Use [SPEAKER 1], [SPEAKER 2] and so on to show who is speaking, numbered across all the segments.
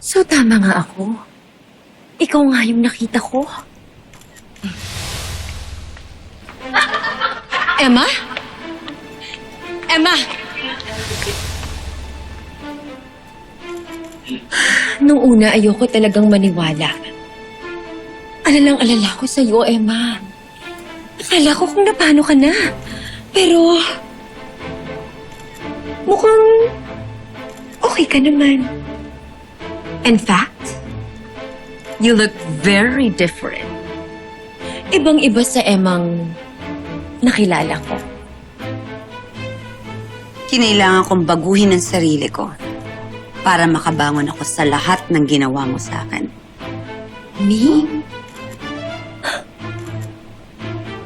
[SPEAKER 1] So, tama nga ako. Ikaw nga yung nakita ko. Emma? Emma! Nung una, ayoko talagang maniwala. Alalang-alala ko sa'yo, Emma. Akala ko kung napano ka na. Pero... Mukhang... Okay ka naman. In fact, you look very different. Ibang-iba sa Emang nakilala ko.
[SPEAKER 2] Kinailangan kong baguhin ang sarili ko para makabangon ako sa lahat ng ginawa mo sa akin.
[SPEAKER 1] Me?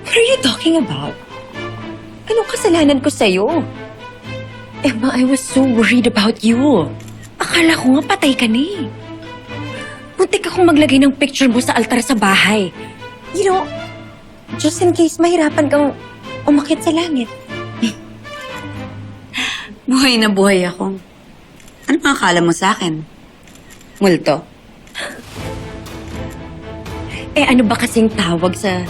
[SPEAKER 1] What are you talking about? Anong kasalanan ko sa'yo? Emma, I was so worried about you. Akala ko nga patay ka na eh. Muntik akong maglagay ng picture mo sa altar sa bahay. You know, just in case mahirapan kang umakit sa langit.
[SPEAKER 2] Buhay na buhay ako. Ano ang akala mo sa akin? Multo?
[SPEAKER 1] Eh ano ba kasing tawag sa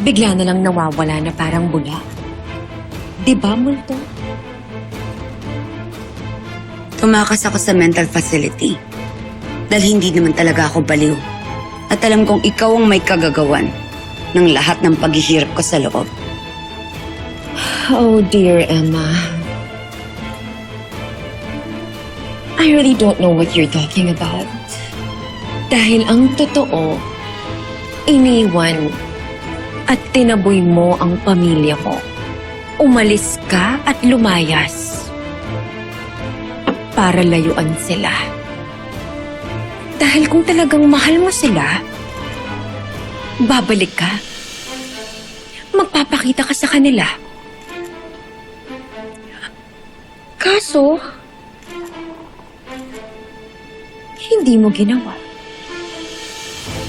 [SPEAKER 1] bigla na lang nawawala na parang bula? Di ba, Multo?
[SPEAKER 2] Tumakas ako sa mental facility. Dahil hindi naman talaga ako baliw. At alam kong ikaw ang may kagagawan ng lahat ng paghihirap ko sa loob.
[SPEAKER 1] Oh dear, Emma. I really don't know what you're talking about. Dahil ang totoo, iniwan at tinaboy mo ang pamilya ko. Umalis ka at lumayas para layuan sila. Dahil kung talagang mahal mo sila, babalik ka. Magpapakita ka sa kanila. Kaso, hindi mo ginawa.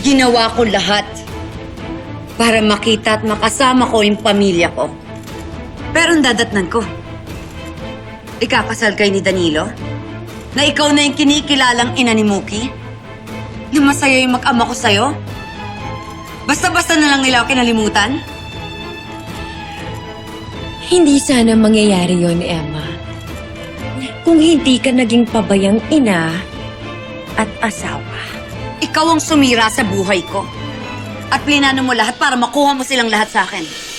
[SPEAKER 2] Ginawa ko lahat para makita at makasama ko yung pamilya ko. Pero ang dadatnan ko, ikakasal kay ni Danilo? Na ikaw na yung kinikilalang ina ni Muki? Na masaya yung mag-ama ko sa'yo? Basta-basta na lang nila ako kinalimutan?
[SPEAKER 1] Hindi sana mangyayari yon, Emma. Kung hindi ka naging pabayang ina at asawa.
[SPEAKER 2] Ikaw ang sumira sa buhay ko. At plinano mo lahat para makuha mo silang lahat sa akin.